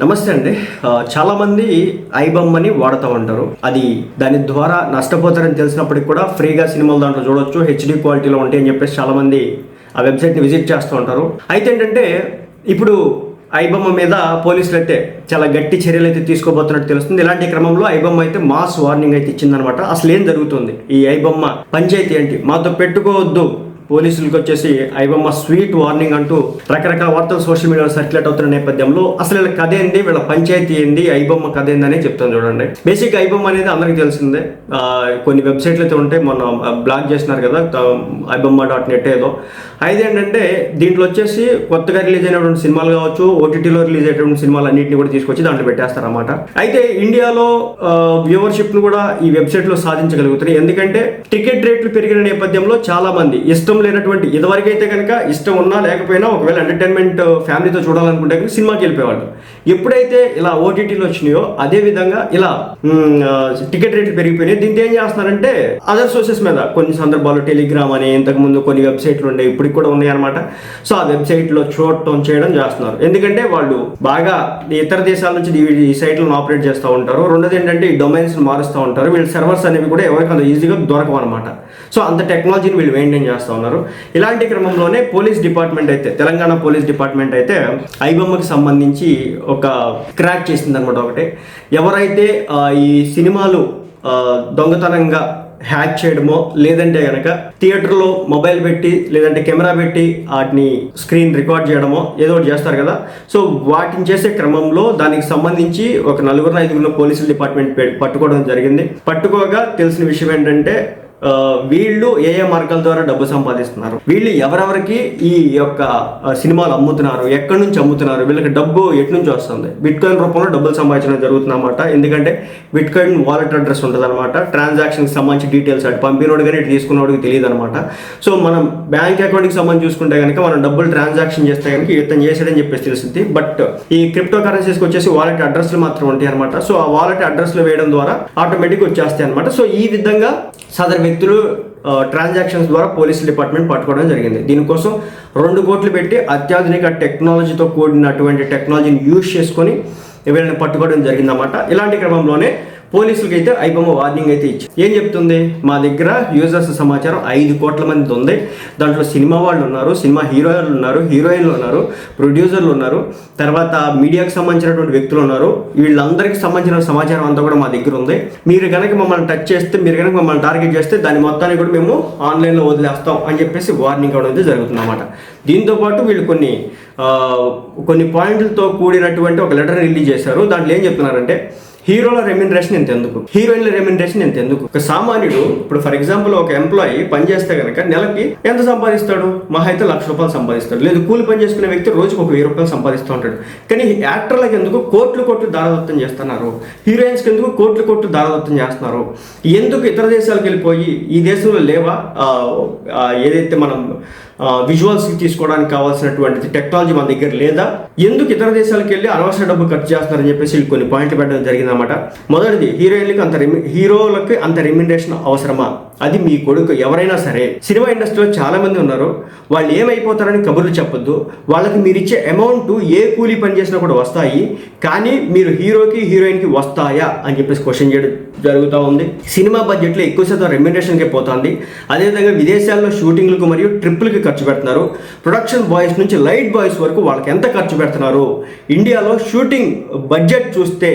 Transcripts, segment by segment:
నమస్తే అండి. చాలామంది చాలా మంది ఐబొమ్మని వాడుతూ ఉంటారు. అది దాని ద్వారా నష్టపోతారని తెలిసినప్పటికి కూడా ఫ్రీగా సినిమాలు దాంట్లో చూడొచ్చు హెచ్డి క్వాలిటీలో ఉంటాయి అని చెప్పేసి చాలా మంది ఆ వెబ్సైట్ని విజిట్ చేస్తూ ఉంటారు. అయితే ఏంటంటే ఇప్పుడు ఐబొమ్మ మీద పోలీసులు అయితే చాలా గట్టి చర్యలు అయితే తీసుకోబోతున్నట్టు తెలుస్తుంది. ఇలాంటి క్రమంలో ఐబొమ్మ అయితే మాస్ వార్నింగ్ అయితే ఇచ్చిందనమాట అసలు ఏం జరుగుతుంది? ఈ ఐబొమ్మ పంచాయతీ ఏంటి? మాతో పెట్టుకోవద్దు. పోలీసులకు వచ్చేసి ఐబొమ్మ స్వీట్ వార్నింగ్ అంటూ రకరకాల వార్తలు సోషల్ మీడియాలో సర్క్యులేట్ అవుతున్న నేపథ్యంలో అసలు వీళ్ళ కథ ఏంది? వీళ్ళ పంచాయతీ ఏంది? ఐబొమ్మ కథ ఏందని చెప్తాను చూడండి. బేసిక్ ఐబొమ్మ అనేది అందరికీ తెలిసిందే. కొన్ని వెబ్సైట్లు అయితే ఉంటాయి మొన్న బ్లాక్ చేసినారు కదా ఐబొమ్మ డాట్ నెట్ ఏదో. అయితే ఏంటంటే దీంట్లో వచ్చేసి కొత్తగా రిలీజ్ అయినటువంటి సినిమాలు కావచ్చు ఓటీటీలో రిలీజ్ అయినటువంటి సినిమాలు అన్నింటిని కూడా తీసుకొచ్చి దాంట్లో పెట్టేస్తారన్నమాట. అయితే ఇండియాలో వ్యూవర్షిప్ను కూడా ఈ వెబ్సైట్లో సాధించగలుగుతున్నాయి. ఎందుకంటే టికెట్ రేట్లు పెరిగిన నేపథ్యంలో చాలా మంది ఇష్టం లేనటువంటి ఇదివరకైతే కనుక ఇష్టం ఉన్నా లేకపోయినా ఒకవేళ ఎంటర్టైన్మెంట్ ఫ్యామిలీతో uh, చూడాలనుకుంటే కనుక సినిమాకి వెళ్ళిపోయేవాళ్ళు. ఎప్పుడైతే ఇలా ఓటీటీలు వచ్చినాయో అదే విధంగా ఇలా టికెట్ రేట్లు పెరిగిపోయినాయి. దీంతో ఏం చేస్తున్నారంటే అదర్ సోర్సెస్ మీద కొన్ని సందర్భాల్లో టెలిగ్రామ్ అని ఇంతకుముందు కొన్ని వెబ్సైట్లు ఉండే ఇప్పటికి కూడా ఉన్నాయి అనమాట సో ఆ వెబ్సైట్లో చూడటం చేయడం చేస్తున్నారు. ఎందుకంటే వాళ్ళు బాగా ఇతర దేశాల నుంచి ఈ- ఈ సైట్లను ఆపరేట్ చేస్తూ ఉంటారు. రెండోది ఏంటంటే ఈ డొమైన్స్ మారుస్తూ ఉంటారు. వీళ్ళ సర్వర్స్ అనేవి కూడా ఎవరికి అంత ఈజీగా దొరకవు అనమాట సో అంత టెక్నాలజీని వీళ్ళు మెయింటైన్ చేస్తూ ఉన్నారు. ఇలాంటి క్రమంలోనే పోలీస్ డిపార్ట్మెంట్ అయితే తెలంగాణ పోలీస్ డిపార్ట్మెంట్ అయితే ఐబొమ్మకి సంబంధించి ఒక క్రాక్ చేసింది అనమాట ఒకటి. ఎవరైతే ఈ సినిమాలు దొంగతనంగా హ్యాక్ చేయడమో లేదంటే కనుక థియేటర్లో మొబైల్ పెట్టి లేదంటే కెమెరా పెట్టి వాటిని స్క్రీన్ రికార్డ్ చేయడమో ఏదో ఒకటి చేస్తారు కదా. సో వాటిని చేసే క్రమంలో దానికి సంబంధించి ఒక నలుగురు ఐదుగురు పోలీసుల డిపార్ట్మెంట్ పట్టుకోవడం జరిగింది. పట్టుకోగా తెలిసిన విషయం ఏంటంటే వీళ్ళు ఏ ఏ మార్గాల ద్వారా డబ్బు సంపాదిస్తున్నారు? వీళ్ళు ఎవరెవరికి ఈ యొక్క సినిమాలు అమ్ముతున్నారు? ఎక్కడి నుంచి అమ్ముతున్నారు? వీళ్ళకి డబ్బు ఎటు నుంచి వస్తుంది? బిట్కాయిన్ రూపంలో డబ్బులు సంపాదించడం జరుగుతుంది అనమాట ఎందుకంటే బిట్కాయిన్ వాలెట్ అడ్రస్ ఉంటుంది అనమాట ట్రాన్సాక్షన్కి సంబంధించి డీటెయిల్స్ అటు పంపినోడు కానీ ఇటు తీసుకున్నోడికి తెలియదు అనమాట సో మనం బ్యాంక్ అకౌంట్కి సంబంధించి చూసుకుంటే కనుక మనం డబ్బులు ట్రాన్సాక్షన్ చేస్తే కనుక ఇతను చేసాడని చెప్పేసి తెలిసింది బట్ ఈ క్రిప్టో కరెన్సీస్కి వచ్చేసి వాలెట్ అడ్రస్లు మాత్రం ఉంటాయి అనమాట సో ఆ వాలెట్ అడ్రస్లు వేయడం ద్వారా ఆటోమేటిక్ వచ్చేస్తాయి అనమాట సో ఈ విధంగా సదరు వ్యక్తులు ట్రాన్సాక్షన్స్ ద్వారా పోలీస్ డిపార్ట్మెంట్ పట్టుకోవడం జరిగింది. దీనికోసం రెండు కోట్లు పెట్టి అత్యాధునిక టెక్నాలజీతో కూడినటువంటి టెక్నాలజీని యూజ్ చేసుకొని వీళ్ళని పట్టుకోవడం జరిగిందన్నమాట. ఇలాంటి క్రమంలోనే పోలీసులకి అయితే ఐబొమ్మ వార్నింగ్ అయితే ఇచ్చి ఏం చెప్తుంది? మా దగ్గర యూజర్స్ సమాచారం ఐదు కోట్ల మంది ఉంది. దాంట్లో సినిమా వాళ్ళు ఉన్నారు సినిమా హీరోయిన్లు ఉన్నారు హీరోయిన్లు ఉన్నారు ప్రొడ్యూసర్లు ఉన్నారు. తర్వాత మీడియాకు సంబంధించినటువంటి వ్యక్తులు ఉన్నారు. వీళ్ళందరికీ సంబంధించిన సమాచారం అంతా కూడా మా దగ్గర ఉంది. మీరు కనుక మమ్మల్ని టచ్ చేస్తే మీరు కనుక మమ్మల్ని టార్గెట్ చేస్తే దాని మొత్తాన్ని కూడా మేము ఆన్లైన్లో వదిలేస్తాం అని చెప్పేసి వార్నింగ్ అవడం అయితే జరుగుతుందన్నమాట. దీంతోపాటు దీంతో పాటు వీళ్ళు కొన్ని కొన్ని పాయింట్లతో కూడినటువంటి ఒక లెటర్ రిలీజ్ చేశారు. దాంట్లో ఏం చెప్తున్నారంటే హీరోల రెమ్యునరేషన్ ఎంత ఎందుకు హీరోయిన్ల రెమ్యునరేషన్ ఎంత ఎందుకు ఒక సామాన్యుడు ఇప్పుడు ఫర్ ఎగ్జాంపుల్ ఒక ఎంప్లాయీ పని చేస్తే కనుక నెలకి ఎంత సంపాదిస్తాడు? మహా అయితే లక్ష రూపాయలు సంపాదిస్తాడు. లేదు కూలి పని చేసుకునే వ్యక్తి రోజుకు ఒక వెయ్యి రూపాయలు సంపాదిస్తూ ఉంటాడు. కానీ యాక్టర్లకు ఎందుకు కోట్లు కోట్లు దారదత్తం చేస్తున్నారు? హీరోయిన్స్కి ఎందుకు కోట్లు కోట్లు దారదత్తం చేస్తున్నారు? ఎందుకు ఇతర దేశాలకు వెళ్ళిపోయి ఈ దేశంలో లేవా? ఏదైతే మనం విజువల్స్ తీసుకోవడానికి కావాల్సినటువంటి టెక్నాలజీ మన దగ్గర లేదా? ఎందుకు ఇతర దేశాలకు వెళ్ళి అనవసర డబ్బు ఖర్చు చేస్తున్నారని చెప్పేసి కొన్ని పాయింట్లు పెట్టడం జరిగిందన్నమాట. మొదటిది హీరోయిన్లకు అంత హీరోలకు అంత రెమ్యునరేషన్ అవసరమా? అది మీ కొడుకు ఎవరైనా సరే. సినిమా ఇండస్ట్రీలో చాలా మంది ఉన్నారు. వాళ్ళు ఏమైపోతారని కబుర్లు చెప్పొద్దు. వాళ్ళకి మీరు ఇచ్చే అమౌంట్ ఏ కూలీ పని చేసినా కూడా వస్తాయి. కానీ మీరు హీరోకి హీరోయిన్కి వస్తాయా? అని చెప్పేసి క్వశ్చన్ చేయడం జరుగుతూ ఉంది. సినిమా బడ్జెట్లో ఎక్కువ శాతం రెమ్యునరేషన్కే పోతుంది. అదేవిధంగా విదేశాల్లో షూటింగ్లకు మరియు ట్రిప్పులకి ఖర్చు పెడుతున్నారు. ప్రొడక్షన్ బాయ్స్ నుంచి లైట్ బాయ్స్ వరకు వాళ్ళకి ఎంత ఖర్చు పెడుతున్నారు? ఇండియాలో షూటింగ్ బడ్జెట్ చూస్తే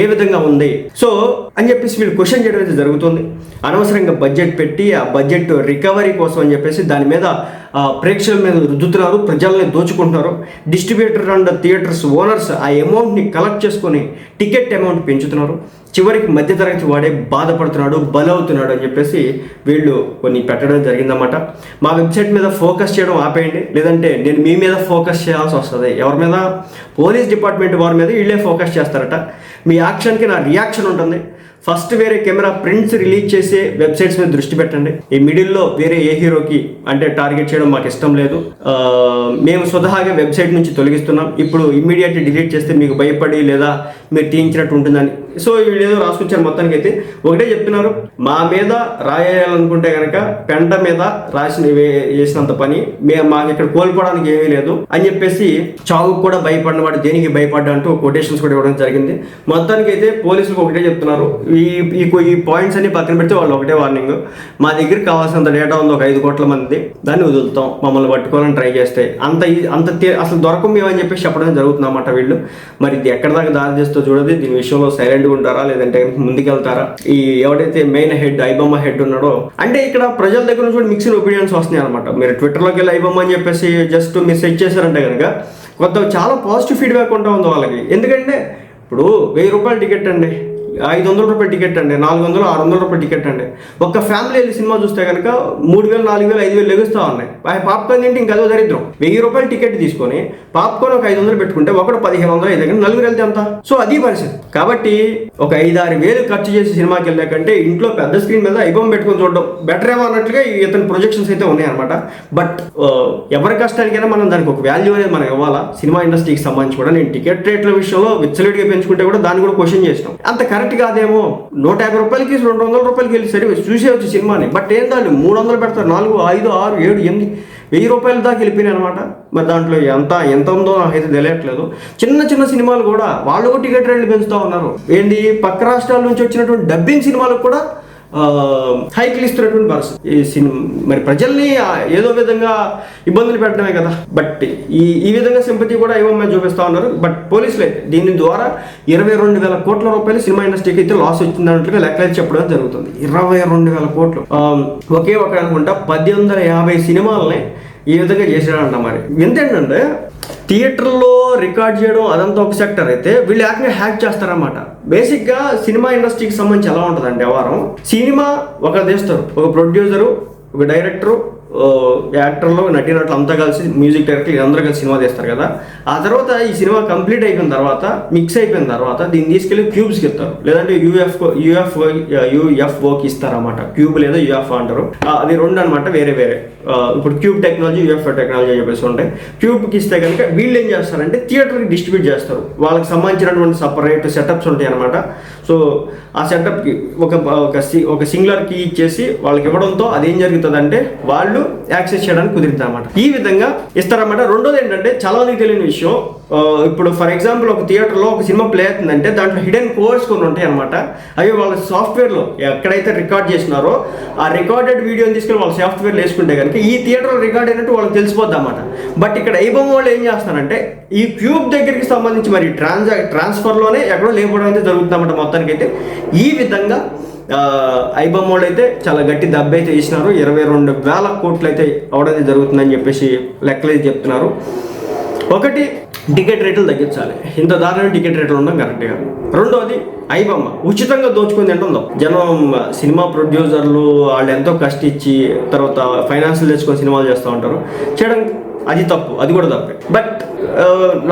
ఏ విధంగా ఉంది? సో అని చెప్పేసి వీళ్ళు క్వశ్చన్ చేయడం అయితే జరుగుతుంది. అనవసరంగా బడ్జెట్ పెట్టి ఆ బడ్జెట్ రికవరీ కోసం అని చెప్పేసి దాని మీద ప్రేక్షకుల మీద రుద్దుతున్నారు ప్రజల్ని దోచుకుంటున్నారు. డిస్ట్రిబ్యూటర్ అండ్ థియేటర్స్ ఓనర్స్ ఆ అమౌంట్ని కలెక్ట్ చేసుకొని టికెట్ అమౌంట్ పెంచుతున్నారు. చివరికి మధ్యతరగతి వాడే బాధపడుతున్నాడు బలవుతున్నాడు అని చెప్పేసి వీళ్ళు కొన్ని పెట్టడం జరిగిందన్నమాట. మా వెబ్సైట్ మీద ఫోకస్ చేయడం ఆపేయండి. లేదంటే నేను మీ మీద ఫోకస్ చేయాల్సి వస్తుంది. ఎవరి మీద? పోలీస్ డిపార్ట్మెంట్ వారి మీద వీళ్ళే ఫోకస్ చేస్తారట. మీ యాక్షన్కి నా రియాక్షన్ ఉంటుంది. ఫస్ట్ వేరే కెమెరా ప్రింట్స్ రిలీజ్ చేసే వెబ్సైట్స్ మీద దృష్టి పెట్టండి. ఈ మిడిల్లో వేరే ఏ హీరోకి అంటే టార్గెట్ చేయడం మాకు ఇష్టం లేదు. మేము స్వతహాగా వెబ్సైట్ నుంచి తొలగిస్తున్నాం. ఇప్పుడు ఇమ్మీడియట్ డిలీట్ చేస్తే మీకు భయపడి లేదా మీరు తీయించినట్టు ఉంటుందని. సో వీళ్ళు ఏదో రాసుకొచ్చారు మొత్తానికి అయితే ఒకటే చెప్తున్నారు మా మీద రాయాలనుకుంటే కనుక పెంట మీద రాసిన చేసినంత పని మేము మాకు ఇక్కడ కోల్పోవడానికి ఏమీ లేదు అని చెప్పేసి చావుకు కూడా భయపడిన వాడు దేనికి భయపడ్డా అంటూ కొటేషన్స్ కూడా ఇవ్వడం జరిగింది. మొత్తానికి అయితే పోలీసులకు ఒకటే చెప్తున్నారు ఈ ఈ ఈ పాయింట్స్ అన్ని పక్కన పెడితే వాళ్ళు ఒకటే వార్నింగ్ మా దగ్గర కావాల్సినంత డేటా ఉంది ఒక ఐదు కోట్ల మంది. దాన్ని వదులుతాం మమ్మల్ని పట్టుకోవాలని ట్రై చేస్తే. అంత అంత అసలు దొరకం మేమని చెప్పేసి చెప్పడం జరుగుతుందన్నమాట వీళ్ళు. మరి ఇది ఎక్కడ దాకా దారి చేస్తూ చూడదు దీని విషయంలో సైలెంట్గా ఉంటారా లేదంటే ముందుకెళ్తారా? ఈ ఎవడైతే మెయిన్ హెడ్ ఐబొమ్మ హెడ్ ఉన్నాడో అంటే ఇక్కడ ప్రజల దగ్గర నుంచి కూడా మిక్స్డ్ ఒపీనియన్స్ వస్తున్నాయి అనమాట మీరు ట్విట్టర్లోకి వెళ్ళి ఐబొమ్మ అని చెప్పేసి జస్ట్ మీరు సెట్ చేశారంటే కనుక కొంత చాలా పాజిటివ్ ఫీడ్బ్యాక్ ఉంటా ఉంది వాళ్ళకి. ఎందుకంటే ఇప్పుడు వెయ్యి రూపాయల టికెట్ అండి. ఐదు వందల రూపాయల టికెట్ అండి నాలుగు వందలు ఆరు వందల రూపాయల టికెట్ అండి. ఒక్క ఫ్యామిలీ వెళ్ళి సినిమా చూస్తే కనుక మూడు వేలు నాలుగు వేలు ఐదు వేలు లెగుస్తూ ఉన్నాయి. ఆ పాప్కార్న్ తింటే ఇంకా అదో దరిద్రం. వెయ్యి రూపాయలు టికెట్ తీసుకొని పాప్కార్న్ ఒక ఐదు వందలు పెట్టుకుంటే ఒకటి పదిహేను వందలు అయితే నలుగురు వెళ్తే అంత సో అది పరిస్థితి. కాబట్టి ఒక ఐదు ఆరు వేలు ఖర్చు చేసి సినిమాకి వెళ్ళాకంటే ఇంట్లో పెద్ద స్క్రీన్ మీద ఐబొమ్మ పెట్టుకొని చూడడం బెటర్ ఏమో అన్నట్లుగా ఇతని ప్రొజెక్షన్స్ అయితే ఉన్నాయన్నమాట. బట్ ఎవరి కష్టానికైనా మనం దానికి ఒక వాల్యూ అనేది మనం ఇవ్వాలా? సినిమా ఇండస్ట్రీకి సంబంధించి కూడా నేను టికెట్ రేట్ల విషయంలో విచ్చలెడిగా పెంచుకుంటే కూడా దాన్ని కూడా క్వశ్చన్ చేసినాం. అంత కరెక్ట్ కాదేమో. నూట యాభై రూపాయలకి రెండు వందల రూపాయలకి వెళ్ళి సరే చూసేవచ్చు సినిమాని. బట్ ఏం దాన్ని మూడు వందలు పెడతారు. నాలుగు ఐదు ఆరు ఏడు ఎనిమిది వెయ్యి రూపాయల దాకా వెళ్ళిపోయినాయి అనమాట మరి దాంట్లో ఎంత ఎంత ఉందో నాకైతే తెలియట్లేదు. చిన్న చిన్న సినిమాలు కూడా వాళ్ళు టికెట్ రేట్లు పెంచుతూ ఉన్నారు. ఏంటి పక్క రాష్ట్రాల నుంచి వచ్చినటువంటి డబ్బింగ్ సినిమాలకు కూడా హైక్లు ఇస్తున్నటువంటి పరిస్థితి ఈ సినిమా మరి ప్రజల్ని ఏదో విధంగా ఇబ్బందులు పెట్టడమే కదా. బట్ ఈ ఈ విధంగా సింపతి కూడా ఇవ్వమని చూపిస్తా ఉన్నారు. బట్ పోలీసులే దీని ద్వారా ఇరవై రెండు వేల కోట్ల రూపాయలు సినిమా ఇండస్ట్రీకి అయితే లాస్ వచ్చిందన్నట్లుగా లెక్కలు చెప్పడం జరుగుతుంది. ఇరవై రెండు వేల కోట్లు. ఒకే ఒక అనుకుంటా పది వందల యాభై సినిమాలని ఈ విధంగా చేశాడంట మరి. ఎంతేంటంటే థియేటర్లో రికార్డ్ చేయడం అదంతా ఒక సెక్టర్ అయితే వీళ్ళు ఏకంగా హ్యాక్ చేస్తారన్నమాట. బేసిక్గా సినిమా ఇండస్ట్రీకి సంబంధించి ఎలా ఉంటుందండి వ్యవహారం సినిమా ఒక తీస్తారు ఒక ప్రొడ్యూసరు ఒక డైరెక్టరు యాక్టర్లు నటీనటులు అంతా కలిసి మ్యూజిక్ డైరెక్టర్ అందరూ కలిసి సినిమా తీస్తారు కదా. ఆ తర్వాత ఈ సినిమా కంప్లీట్ అయిపోయిన తర్వాత మిక్స్ అయిపోయిన తర్వాత దీన్ని తీసుకెళ్ళి క్యూబ్స్కి ఇస్తారు. లేదంటే యూఎఫ్ఓ యూఎఫ్ఓ యూఎఫ్ఓకి ఇస్తారన్నమాట. క్యూబ్ లేదా యూఎఫ్ అంటారు. అది రెండు అనమాట వేరే వేరే. ఇప్పుడు క్యూబ్ టెక్నాలజీ యూఎఫ్ టెక్నాలజీ అని చెప్పేసి ఉంటాయి. క్యూబ్కి ఇస్తే కనుక వీళ్ళు ఏం చేస్తారంటే థియేటర్కి డిస్ట్రిబ్యూట్ చేస్తారు. వాళ్ళకి సంబంధించినటువంటి సపరేట్ సెటప్స్ ఉంటాయి అనమాట సో ఆ సెటప్కి ఒక ఒక సి- ఒక సింగులర్ కీ ఇచ్చేసి వాళ్ళకి ఇవ్వడంతో అదేం జరుగుతుందంటే వాళ్ళు యాక్సెస్ చేయడానికి కుదిరింది అనమాట ఈ విధంగా ఇస్తారన్నమాట. రెండోది ఏంటంటే చాలా మందికి తెలియని విషయం ఇప్పుడు ఫర్ ఎగ్జాంపుల్ ఒక థియేటర్లో ఒక సినిమా ప్లే అవుతుందంటే దాంట్లో హిడెన్ కోడ్స్ కొన్ని ఉంటాయి అనమాట అవి వాళ్ళ సాఫ్ట్వేర్లో ఎక్కడైతే రికార్డ్ చేసినారో ఆ రికార్డెడ్ వీడియోని తీసుకుని వాళ్ళ సాఫ్ట్వేర్లో వేసుకుంటే కనుక ఈ థియేటర్లో రికార్డ్ అయినట్టు వాళ్ళకి తెలిసిపోద్ది అనమాట బట్ ఇక్కడ ఐబొమ్మ వాళ్ళు ఏం చేస్తారంటే ఈ క్యూబ్ దగ్గరికి సంబంధించి మరి ట్రాన్సా ట్రాన్స్ఫర్లోనే ఎక్కడో లేకపోవడం అయితే జరుగుతుందన్నమాట మొత్తానికైతే. మొత్తానికి అయితే ఈ విధంగా ఐబొమ్మ వాళ్ళు అయితే చాలా గట్టి దెబ్బ అయితే ఇచ్చినారు ఇరవై రెండు వేల కోట్లు అయితే అవడం జరుగుతుందని చెప్పేసి లెక్కలు అయితే చెప్తున్నారు. ఒకటి టికెట్ రేట్లు తగ్గించాలి. ఇంత దారుణ టికెట్ రేట్లు ఉండడం కరెక్ట్ కాదు రెండోది ఐబొమ్మ ఉచితంగా దోచుకుని ఏంటుందో జనం సినిమా ప్రొడ్యూసర్లు వాళ్ళు ఎంతో కష్టించి తర్వాత ఫైనాన్షియల్ తెచ్చుకొని సినిమాలు చేస్తూ ఉంటారు. చేయడం అది తప్పు అది కూడా తప్పే. బట్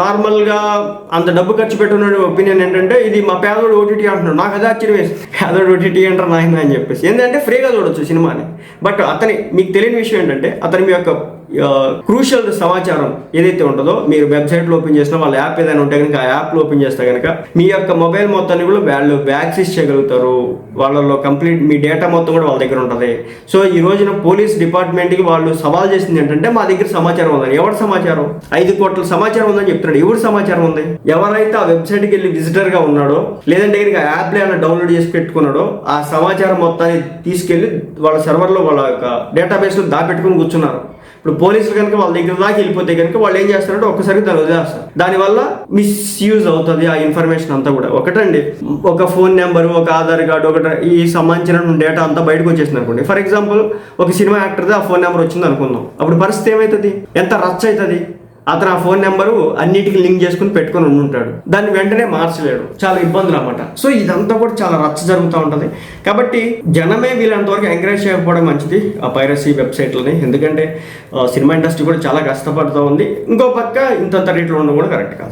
నార్మల్గా అంత డబ్బు ఖర్చు పెట్టున్న ఒపీనియన్ ఏంటంటే ఇది మా పేదోడు ఓటీటీ అంటున్నాడు. నాకు అదే ఆశ్చర్యం వేసి పేదోడు ఓటీటీ అంటారు నాయన అని చెప్పేసి. ఏంటంటే ఫ్రీగా చూడొచ్చు సినిమాని. బట్ అతని మీకు తెలియని విషయం ఏంటంటే అతని మీ యొక్క క్రూషియల్ సమాచారం ఏదైతే ఉంటుందో మీరు వెబ్సైట్లో ఓపెన్ చేసినా వాళ్ళ యాప్ ఏదైనా ఉంటే కనుక ఆ యాప్లో ఓపెన్ చేస్తే కనుక మీ యొక్క మొబైల్ మొత్తాన్ని కూడా వాళ్ళు యాక్సెస్ చేయగలుగుతారు. వాళ్ళలో కంప్లీట్ మీ డేటా మొత్తం కూడా వాళ్ళ దగ్గర ఉంటుంది. సో ఈ రోజున పోలీస్ డిపార్ట్మెంట్కి వాళ్ళు సవాల్ చేసింది ఏంటంటే మా దగ్గర సమాచారం ఉందని. ఎవరి సమాచారం? ఐదు కోట్ల సమాచారం ఉందని చెప్తున్నాడు. ఎవరి సమాచారం ఉంది? ఎవరైతే ఆ వెబ్సైట్కి వెళ్ళి విజిటర్గా ఉన్నాడో లేదంటే కనుక ఆ యాప్లో ఏమైనా డౌన్లోడ్ చేసి పెట్టుకున్నాడో ఆ సమాచారం మొత్తాన్ని తీసుకెళ్ళి వాళ్ళ సర్వర్లో వాళ్ళ యొక్క డేటాబేస్లో దాపెట్టుకుని కూర్చున్నారు. ఇప్పుడు పోలీసులు కనుక వాళ్ళ దగ్గర దాకా వెళ్ళిపోతే కనుక వాళ్ళు ఏం చేస్తారంటే ఒక్కసారి దాన్ని వదిలేస్తారు. దానివల్ల మిస్యూజ్ అవుతుంది ఆ ఇన్ఫర్మేషన్ అంతా కూడా. ఒకటండి ఒక ఫోన్ నెంబర్ ఒక ఆధార్ కార్డు ఒక ఈ సంబంధించిన డేటా అంతా బయటకు వచ్చేసింది అనుకోండి. ఫర్ ఎగ్జాంపుల్ ఒక సినిమా యాక్టర్ది ఆ ఫోన్ నెంబర్ వచ్చింది అనుకుందాం. అప్పుడు పరిస్థితి ఏమవుతుంది ఎంత రచ్చ అవుతుంది? అతను ఆ ఫోన్ నెంబరు అన్నిటికీ లింక్ చేసుకుని పెట్టుకొని ఉంటాడు దాన్ని వెంటనే మార్చలేడు. చాలా ఇబ్బందులు అనమాట సో ఇదంతా కూడా చాలా రచ్చ జరుగుతూ ఉంటుంది. కాబట్టి జనమే వీళ్ళంతవరకు ఎంకరేజ్ చేయకపోవడం మంచిది ఆ పైరసీ వెబ్సైట్లని. ఎందుకంటే సినిమా ఇండస్ట్రీ కూడా చాలా కష్టపడుతూ ఉంది. ఇంకో పక్క ఇంతంత రేట్లో ఉండడం కూడా కరెక్ట్ కాదు.